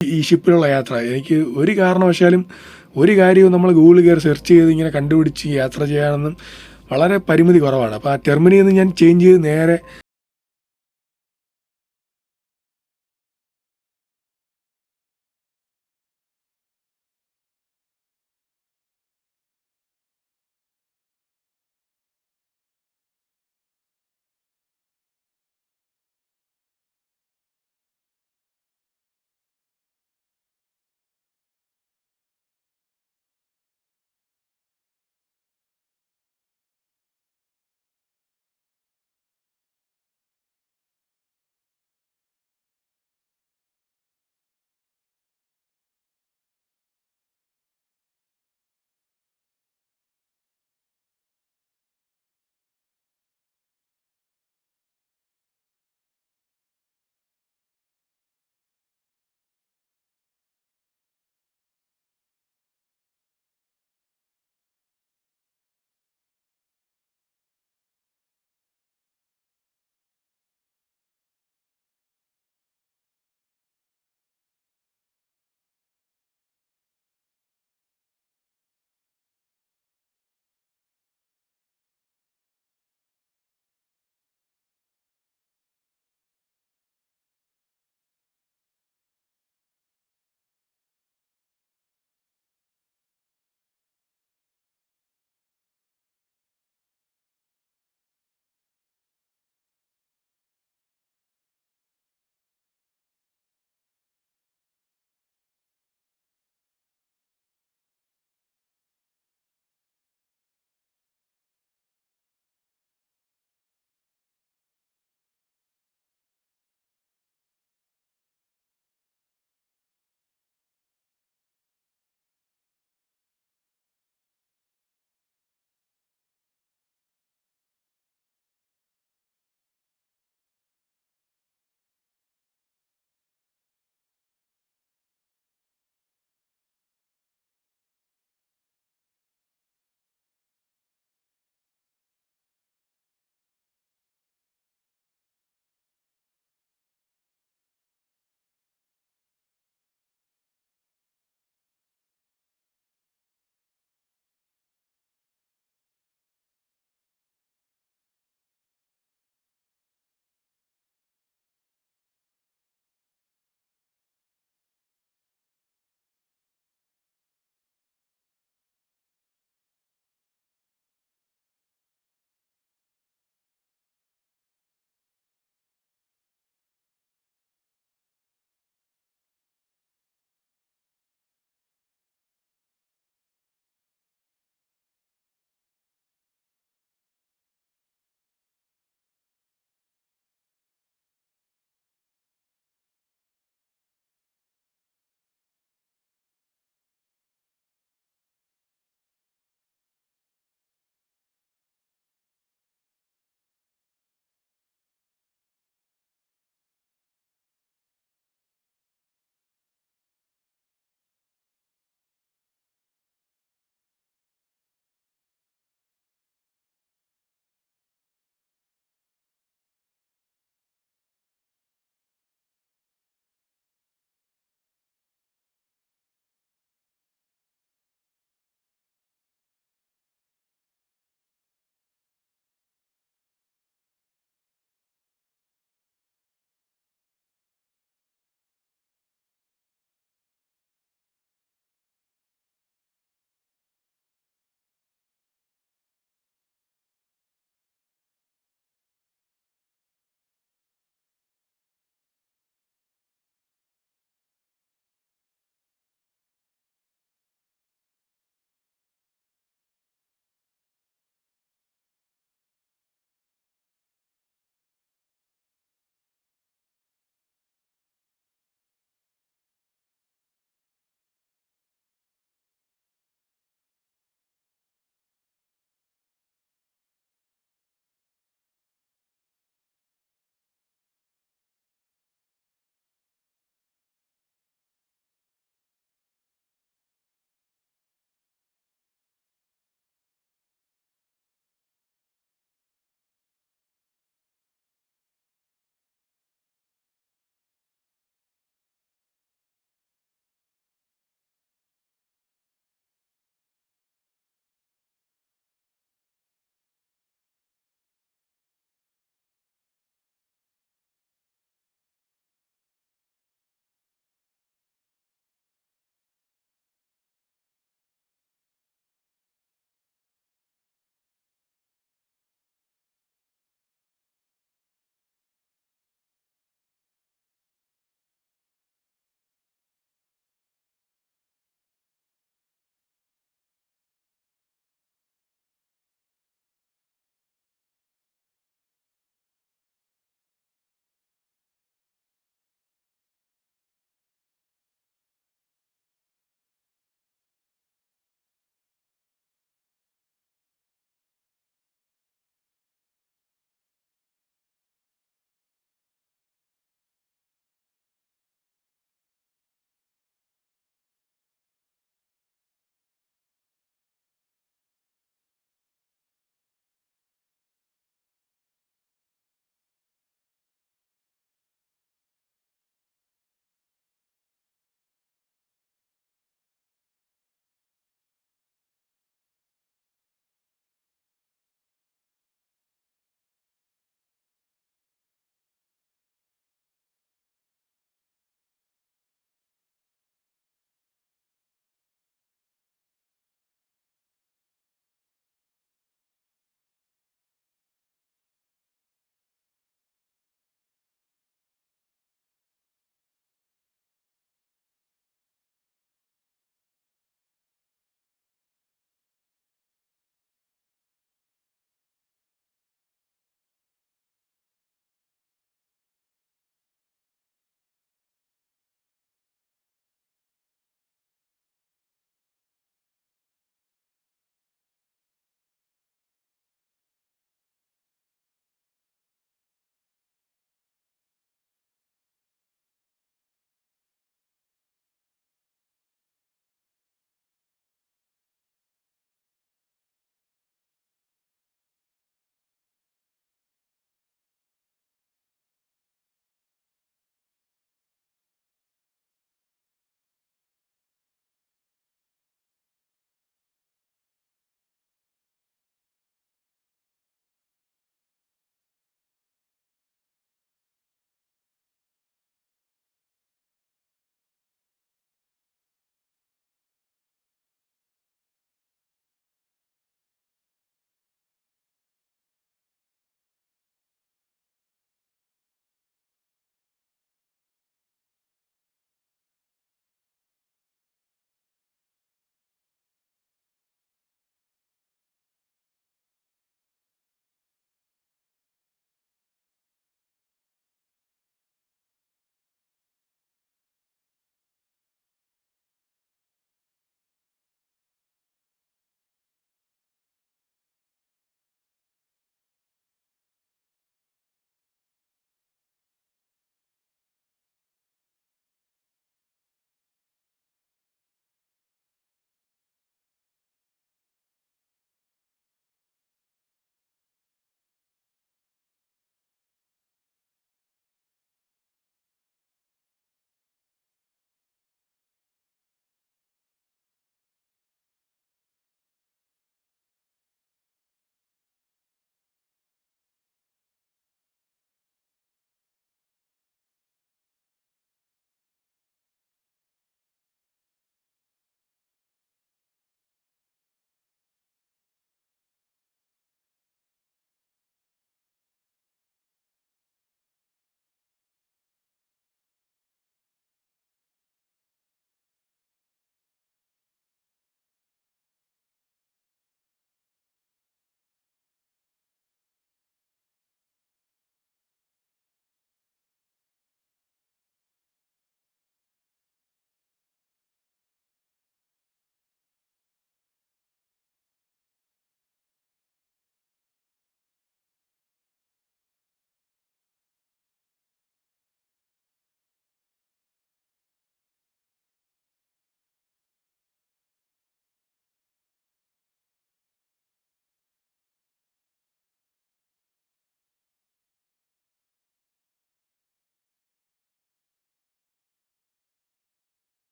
ഈ ഷിപ്പിലുള്ള യാത്ര. എനിക്ക് ഒരു കാരണവശാലും ഒരു കാര്യവും നമ്മൾ ഗൂഗിളിൽ കയറി സെർച്ച് ചെയ്ത് ഇങ്ങനെ കണ്ടുപിടിച്ച് യാത്ര ചെയ്യാനൊന്നും വളരെ പരിമിതി കുറവാണ്. അപ്പോൾ ആ ടെർമിനിൽ നിന്ന് ഞാൻ ചേഞ്ച് ചെയ്ത് നേരെ